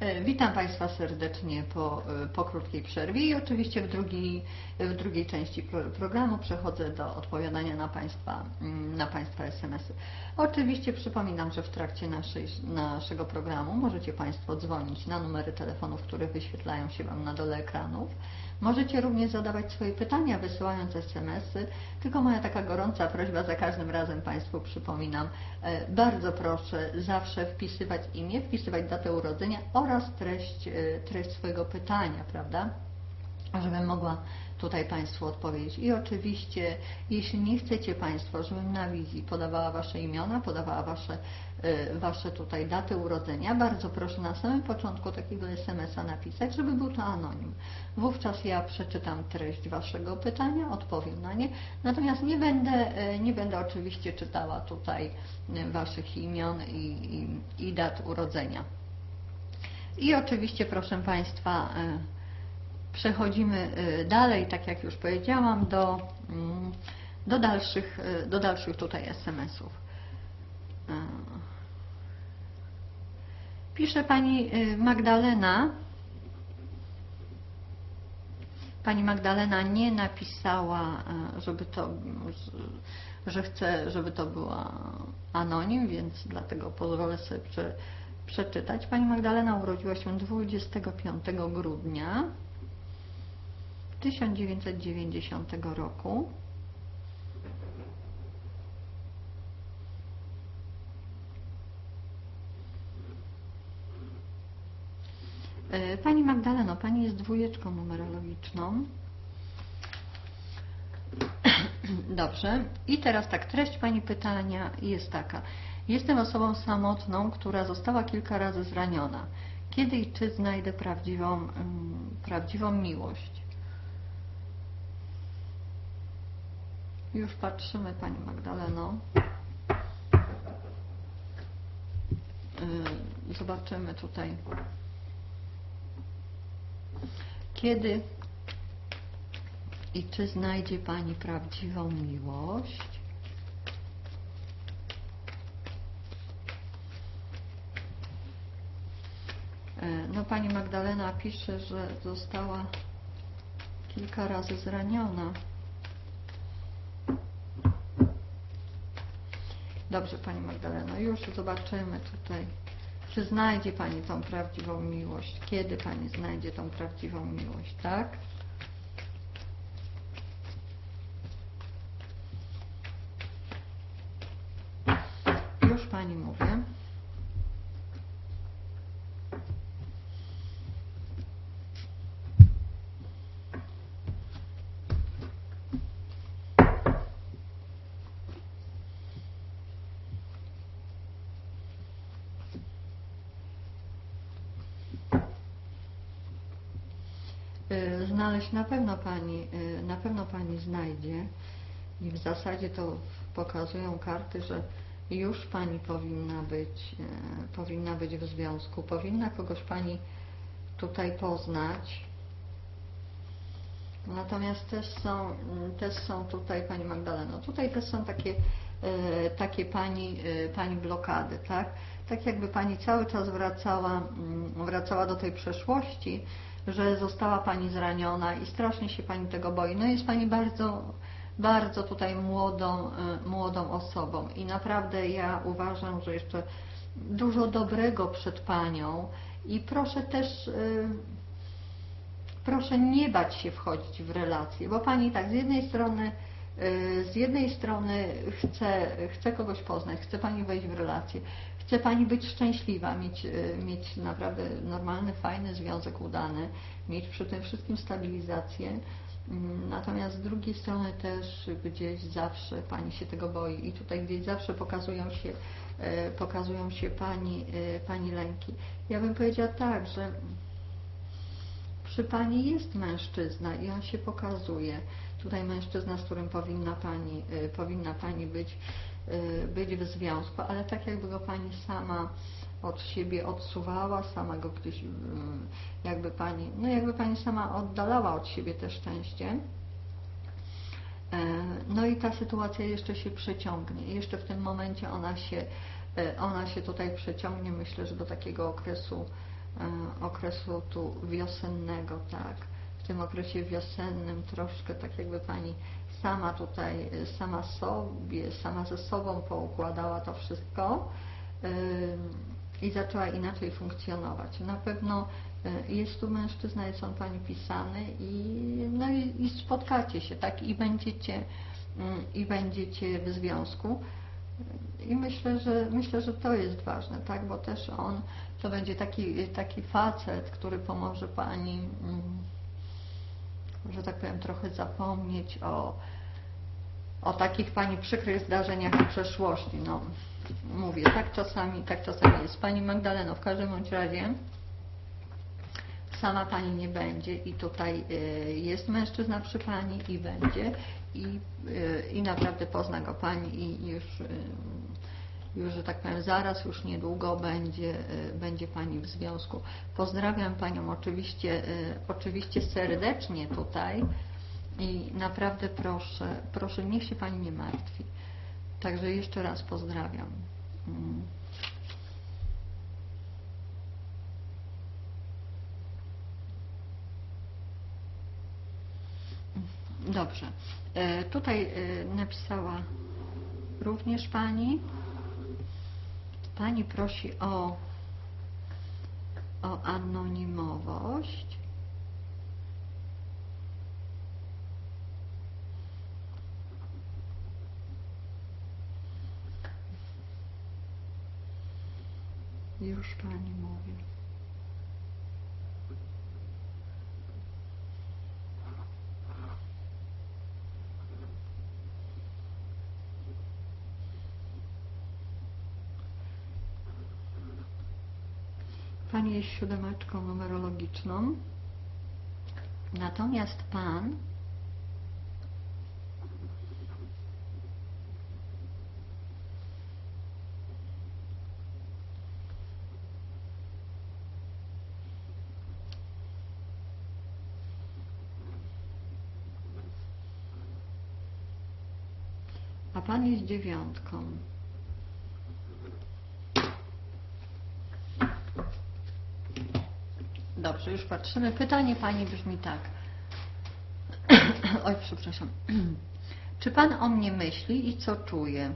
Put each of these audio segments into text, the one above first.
E, Witam Państwa serdecznie po, e, po krótkiej przerwie i oczywiście w drugiej, w drugiej części pro, programu przechodzę do odpowiadania na Państwa, mm, na Państwa SMS-y. Oczywiście przypominam, że w trakcie naszej, naszego programu możecie Państwo dzwonić na numery telefonów, które wyświetlają się Wam na dole ekranów. Możecie również zadawać swoje pytania wysyłając SMS-y, tylko moja taka gorąca prośba za każdym razem Państwu przypominam, e, bardzo proszę zawsze wpisywać imię, wpisywać datę urodzenia oraz treść, e, treść swojego pytania, prawda? Żebym mogła tutaj Państwu odpowiedzieć. I oczywiście, jeśli nie chcecie Państwo, żebym na wizji podawała Wasze imiona, podawała Wasze, y, wasze tutaj daty urodzenia, bardzo proszę na samym początku takiego SMS-a napisać, żeby był to anonim. Wówczas ja przeczytam treść Waszego pytania, odpowiem na nie, natomiast nie będę, y, nie będę oczywiście czytała tutaj y, Waszych imion i, i, i dat urodzenia. I oczywiście, proszę Państwa, Przechodzimy y, dalej, tak jak już powiedziałam, do, mm, do, dalszych, y, do dalszych tutaj SMS-ów. Y, pisze Pani Magdalena. Pani Magdalena nie napisała, żeby to, że chce, żeby to była anonim, więc dlatego pozwolę sobie prze, przeczytać. Pani Magdalena urodziła się 25 grudnia 1990 roku. E, pani Magdaleno, Pani jest dwójeczką numerologiczną. Dobrze. I teraz tak, treść Pani pytania jest taka. Jestem osobą samotną, która została kilka razy zraniona. Kiedy i czy znajdę prawdziwą, um, prawdziwą miłość? Już patrzymy Pani Magdaleno. Y, zobaczymy tutaj. Kiedy i czy znajdzie Pani prawdziwą miłość? Y, no Pani Magdalena pisze, że została kilka razy zraniona. Dobrze, Pani Magdaleno, już zobaczymy tutaj, czy znajdzie Pani tą prawdziwą miłość. Kiedy Pani znajdzie tą prawdziwą miłość, tak? Już Pani mówię. Y, znaleźć na pewno Pani, y, na pewno Pani znajdzie i w zasadzie to pokazują karty, że już Pani powinna być, y, powinna być w związku, powinna kogoś Pani tutaj poznać. Natomiast też są, też są tutaj Pani Magdaleno, tutaj też są takie, takie Pani, Pani blokady, tak? Tak jakby Pani cały czas wracała, mm, wracała do tej przeszłości, że została Pani zraniona i strasznie się Pani tego boi. No jest Pani bardzo, bardzo tutaj młodą, e, młodą osobą i naprawdę ja uważam, że jeszcze dużo dobrego przed Panią i proszę też, e, proszę nie bać się wchodzić w relacje, bo Pani tak z jednej strony e, z jednej strony chce, chce kogoś poznać, chce Pani wejść w relacje, Chce Pani być szczęśliwa, mieć, e, mieć naprawdę normalny, fajny związek udany, mieć przy tym wszystkim stabilizację. Mm, natomiast z drugiej strony też gdzieś zawsze Pani się tego boi i tutaj gdzieś zawsze pokazują się, e, pokazują się Pani, e, Pani lęki. Ja bym powiedziała tak, że przy Pani jest mężczyzna i on się pokazuje. Tutaj mężczyzna, z którym powinna Pani, powinna pani być Y, być w związku, ale tak jakby go Pani sama od siebie odsuwała, sama go gdzieś y, jakby Pani, no jakby Pani sama oddalała od siebie te szczęście. E, no i ta sytuacja jeszcze się przeciągnie. Jeszcze w tym momencie ona się, e, ona się tutaj przeciągnie, myślę, że do takiego okresu e, okresu tu wiosennego, tak. W tym okresie wiosennym troszkę tak jakby Pani sama tutaj, sama sobie, sama ze sobą poukładała to wszystko i zaczęła inaczej funkcjonować. Na pewno e, jest tu mężczyzna, jest on Pani pisany i, no i, i spotkacie się, tak, i będziecie, mm, i będziecie w związku. I myślę, że myślę, że to jest ważne, tak, bo też on to będzie taki, taki facet, który pomoże Pani, mm, że tak powiem, trochę zapomnieć o, o takich Pani przykrych zdarzeniach w przeszłości. No, mówię, tak czasami, tak czasami jest. Pani Magdaleno, w każdym bądź razie sama Pani nie będzie i tutaj y, jest mężczyzna przy Pani i będzie i, y, i naprawdę pozna go Pani i już, y, już, że tak powiem, zaraz, już niedługo będzie, będzie Pani w związku. Pozdrawiam Panią oczywiście, oczywiście serdecznie tutaj i naprawdę proszę, proszę, niech się Pani nie martwi. Także jeszcze raz pozdrawiam. Mm. Dobrze. E, tutaj e, napisała również Pani. Pani prosi o, o anonimowość. Już Pani mówi. Pani jest siódemeczką numerologiczną, natomiast Pan Pan jest dziewiątką. Dobrze, już patrzymy. Pytanie Pani brzmi tak. Oj, przepraszam. Czy Pan o mnie myśli i co czuje?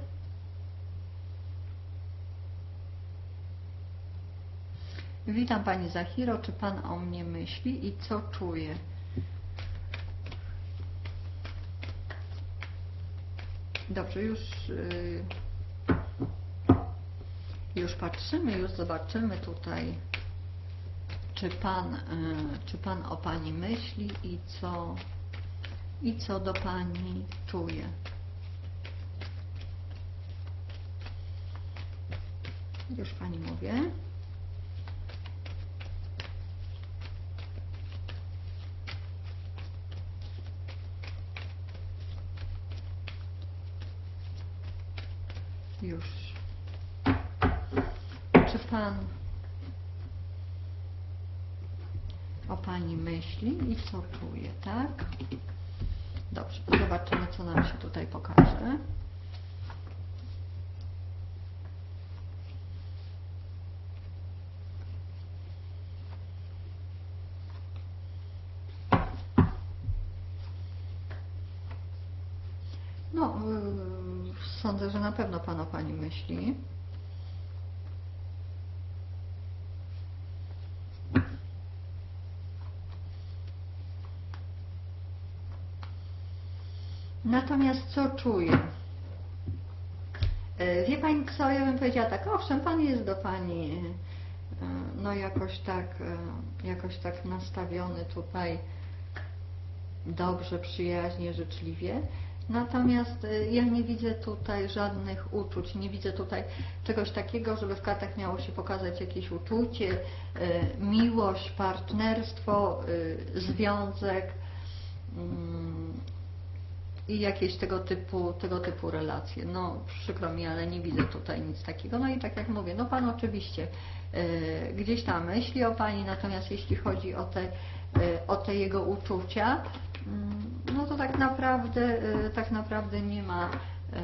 Witam Pani Zachiro. Czy Pan o mnie myśli i co czuje? Dobrze, już, y, już patrzymy, już zobaczymy tutaj, czy Pan, y, czy Pan o Pani myśli i co, i co do Pani czuje. Już Pani mówię. Już. Czy Pan o Pani myśli i co czuje, tak? Dobrze, zobaczymy, co nam się tutaj pokaże. No, yy, sądzę, że na pewno Pan o Pani myśli. Natomiast co czuję? Yy, wie Pani co, ja bym powiedziała tak, owszem, Pan jest do Pani yy, no jakoś tak, jakoś tak nastawiony tutaj dobrze, przyjaźnie, życzliwie. Natomiast y, ja nie widzę tutaj żadnych uczuć, nie widzę tutaj czegoś takiego, żeby w kartach miało się pokazać jakieś uczucie, y, miłość, partnerstwo, y, związek mm, i jakieś tego typu, tego typu relacje. No przykro mi, ale nie widzę tutaj nic takiego. No i tak jak mówię, no Pan oczywiście gdzieś tam myśli o Pani, natomiast jeśli chodzi o te, o te jego uczucia, no to tak naprawdę, e, tak naprawdę nie ma, e,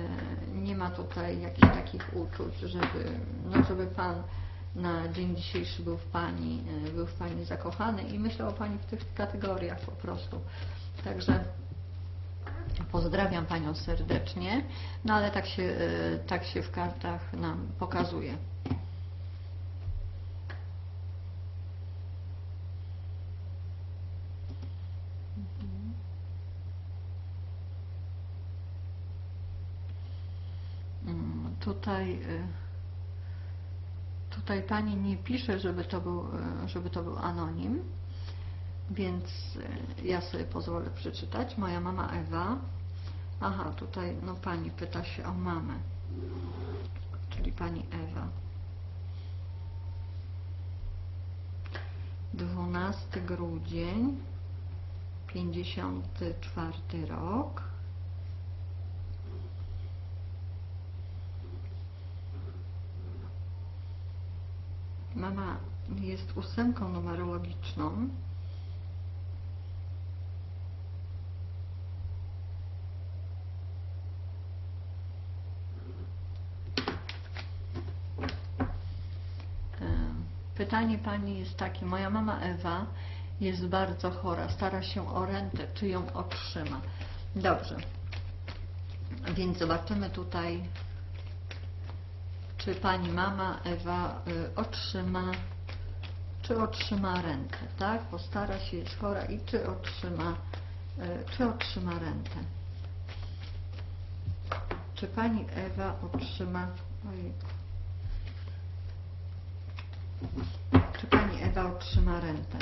nie ma tutaj jakichś takich uczuć, żeby, no żeby Pan na dzień dzisiejszy był w Pani, y, był w Pani zakochany i myślał o Pani w tych kategoriach po prostu. Także pozdrawiam Panią serdecznie, no ale tak się, y, tak się w kartach nam pokazuje. Tutaj, y, tutaj Pani nie pisze, żeby to był, y, żeby to był anonim, więc y, ja sobie pozwolę przeczytać. Moja mama Ewa. Aha, tutaj no Pani pyta się o mamę, czyli Pani Ewa. 12 grudzień, 54 rok. Mama jest ósemką numerologiczną. E, Pytanie Pani jest takie. Moja mama Ewa jest bardzo chora. Stara się o rentę. Czy ją otrzyma? Dobrze. Więc zobaczymy tutaj, czy Pani mama Ewa y, otrzyma, czy otrzyma rentę, tak? Postara się, jest chora i czy otrzyma, y, czy otrzyma rentę. Czy Pani Ewa otrzyma, ojejku. Czy Pani Ewa otrzyma rentę?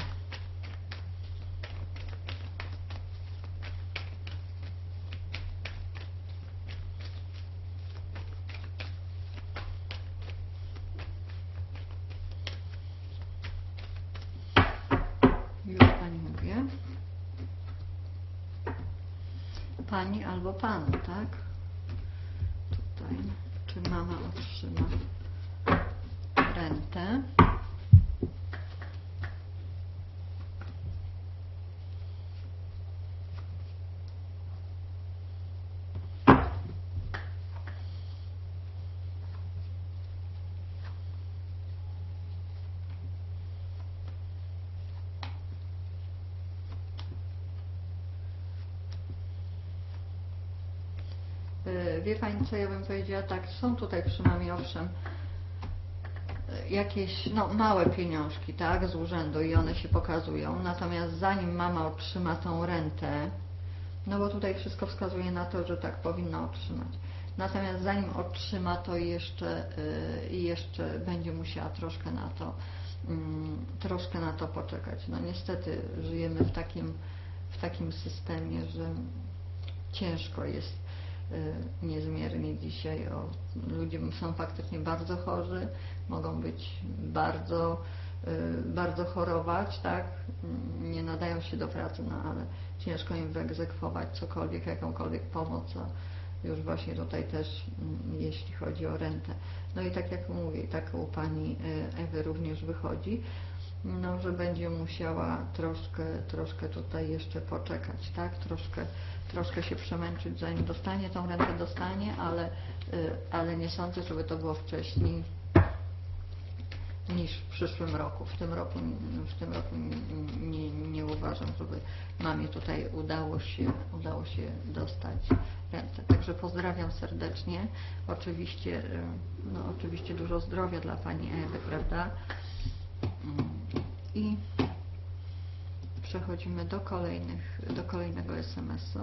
Już Pani mówię. Pani albo Pan, tak? Tutaj. Czy mama otrzyma rentę? Y, Wie Pani co, ja bym powiedziała tak, są tutaj przy mamie owszem jakieś no, małe pieniążki, tak, z urzędu i one się pokazują, natomiast zanim mama otrzyma tą rentę, no bo tutaj wszystko wskazuje na to, że tak powinna otrzymać. Natomiast zanim otrzyma, to jeszcze, y, jeszcze będzie musiała troszkę na to, mm, troszkę na to poczekać. No niestety żyjemy w takim, w takim systemie, że ciężko jest niezmiernie dzisiaj. O, ludzie są faktycznie bardzo chorzy, mogą być bardzo, y, bardzo chorować, tak? Nie nadają się do pracy, no ale ciężko im wyegzekwować cokolwiek, jakąkolwiek pomoc, a już właśnie tutaj też, mm, jeśli chodzi o rentę. No i tak jak mówię, tak u Pani y, Ewy również wychodzi, no, że będzie musiała troszkę, troszkę tutaj jeszcze poczekać, tak? Troszkę, troszkę się przemęczyć, zanim dostanie tą rentę, dostanie, ale, y, ale nie sądzę, żeby to było wcześniej niż w przyszłym roku. W tym roku, w tym roku nie, nie, nie uważam, żeby mamie tutaj udało się, udało się dostać rentę. Także pozdrawiam serdecznie. Oczywiście, y, no, oczywiście dużo zdrowia dla Pani Ewy, prawda? Mm, I przechodzimy do kolejnych, do kolejnego SMS-u.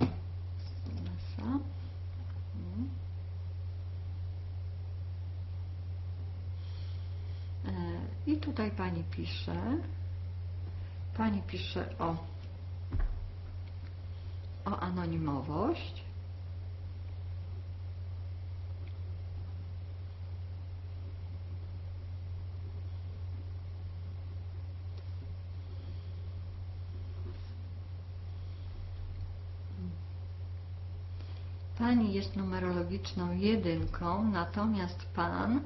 SMS-a. Mm. E, I tutaj Pani pisze, Pani pisze o, o anonimowość. Pani jest numerologiczną jedynką, natomiast Pan